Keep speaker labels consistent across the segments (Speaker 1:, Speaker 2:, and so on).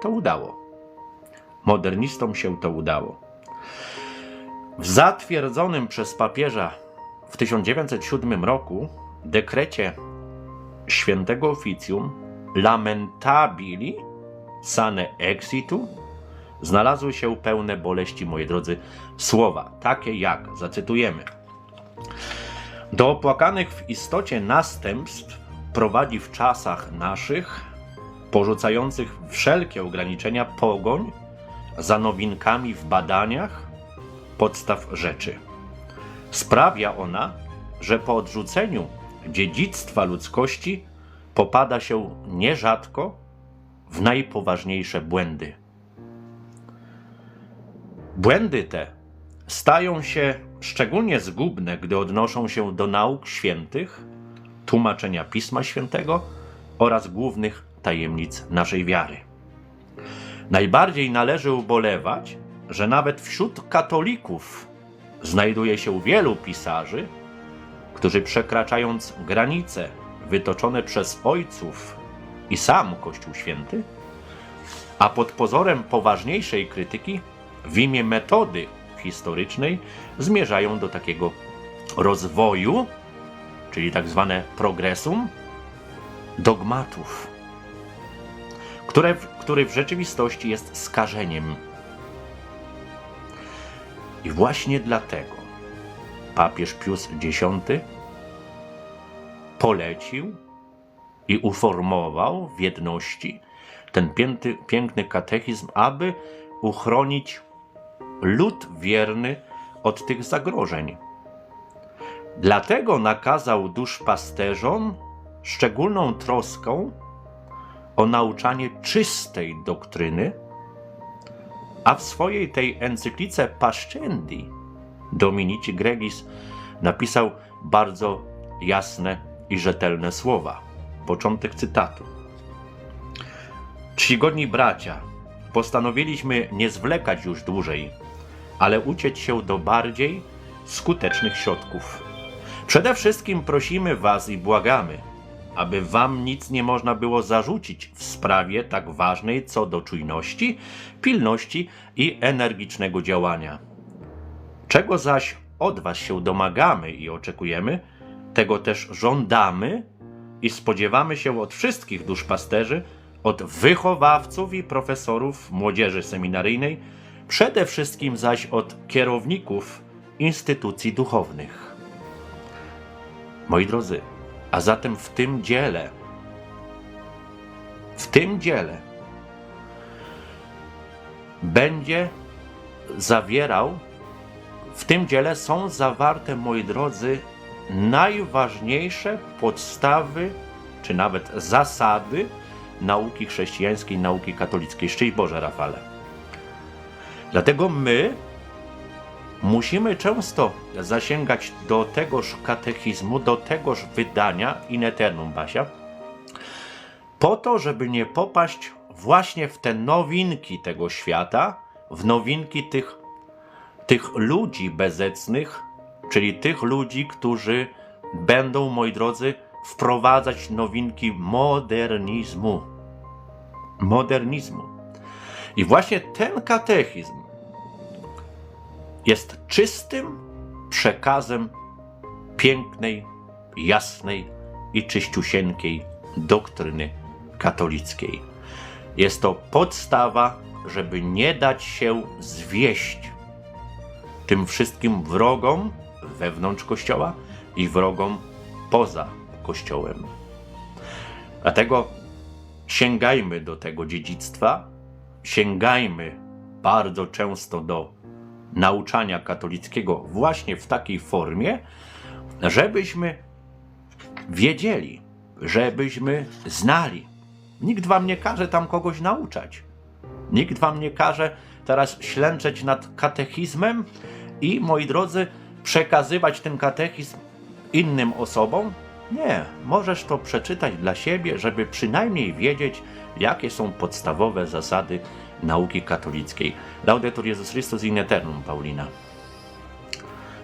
Speaker 1: to udało. Modernistom się to udało. W zatwierdzonym przez papieża w 1907 roku dekrecie świętego oficjum lamentabili sane exitu znalazły się pełne boleści, moi drodzy, słowa, takie jak, zacytujemy, do opłakanych w istocie następstw prowadzi w czasach naszych, porzucających wszelkie ograniczenia pogoń za nowinkami w badaniach podstaw rzeczy. Sprawia ona, że po odrzuceniu dziedzictwa ludzkości popada się nierzadko w najpoważniejsze błędy. Błędy te stają się szczególnie zgubne, gdy odnoszą się do nauk świętych, tłumaczenia Pisma Świętego oraz głównych tajemnic naszej wiary. Najbardziej należy ubolewać, że nawet wśród katolików znajduje się wielu pisarzy, którzy przekraczając granice wytoczone przez ojców i sam Kościół Święty, a pod pozorem poważniejszej krytyki, w imię metody historycznej zmierzają do takiego rozwoju, czyli tak zwane progresum, dogmatów, które, który w rzeczywistości jest skażeniem. I właśnie dlatego papież Pius X polecił i uformował w jedności ten piękny, piękny katechizm, aby uchronić lud wierny od tych zagrożeń. Dlatego nakazał duszpasterzom szczególną troską o nauczanie czystej doktryny, a w swojej tej encyklice Pascendi Dominici Gregis napisał bardzo jasne i rzetelne słowa. Początek cytatu. Czcigodni bracia, postanowiliśmy nie zwlekać już dłużej, ale uciec się do bardziej skutecznych środków. Przede wszystkim prosimy Was i błagamy, aby Wam nic nie można było zarzucić w sprawie tak ważnej co do czujności, pilności i energicznego działania. Czego zaś od Was się domagamy i oczekujemy, tego też żądamy i spodziewamy się od wszystkich duszpasterzy, od wychowawców i profesorów młodzieży seminaryjnej, przede wszystkim zaś od kierowników instytucji duchownych. Moi drodzy, a zatem w tym dziele, w tym dziele będzie zawierał, w tym dziele są zawarte, moi drodzy, najważniejsze podstawy, czy nawet zasady nauki chrześcijańskiej, nauki katolickiej. Szczęść Boże, Rafale. Dlatego my musimy często zasięgać do tegoż katechizmu, do tegoż wydania in eternum, Basia, po to, żeby nie popaść właśnie w te nowinki tego świata, w nowinki tych, tych ludzi bezecnych, czyli tych ludzi, którzy będą, moi drodzy, wprowadzać nowinki modernizmu. Modernizmu. I właśnie ten katechizm jest czystym przekazem pięknej, jasnej i czyściusieńkiej doktryny katolickiej. Jest to podstawa, żeby nie dać się zwieść tym wszystkim wrogom wewnątrz Kościoła i wrogom poza Kościołem. Dlatego sięgajmy do tego dziedzictwa, sięgajmy bardzo często do nauczania katolickiego właśnie w takiej formie, żebyśmy wiedzieli, żebyśmy znali. Nikt wam nie każe tam kogoś nauczać. Nikt wam nie każe teraz ślęczeć nad katechizmem i, moi drodzy, przekazywać ten katechizm innym osobom. Nie, możesz to przeczytać dla siebie, żeby przynajmniej wiedzieć, jakie są podstawowe zasady nauki katolickiej. Laudetur Jezus Chrystus in eternum, Paulina.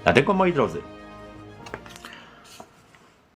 Speaker 1: Dlatego, moi drodzy,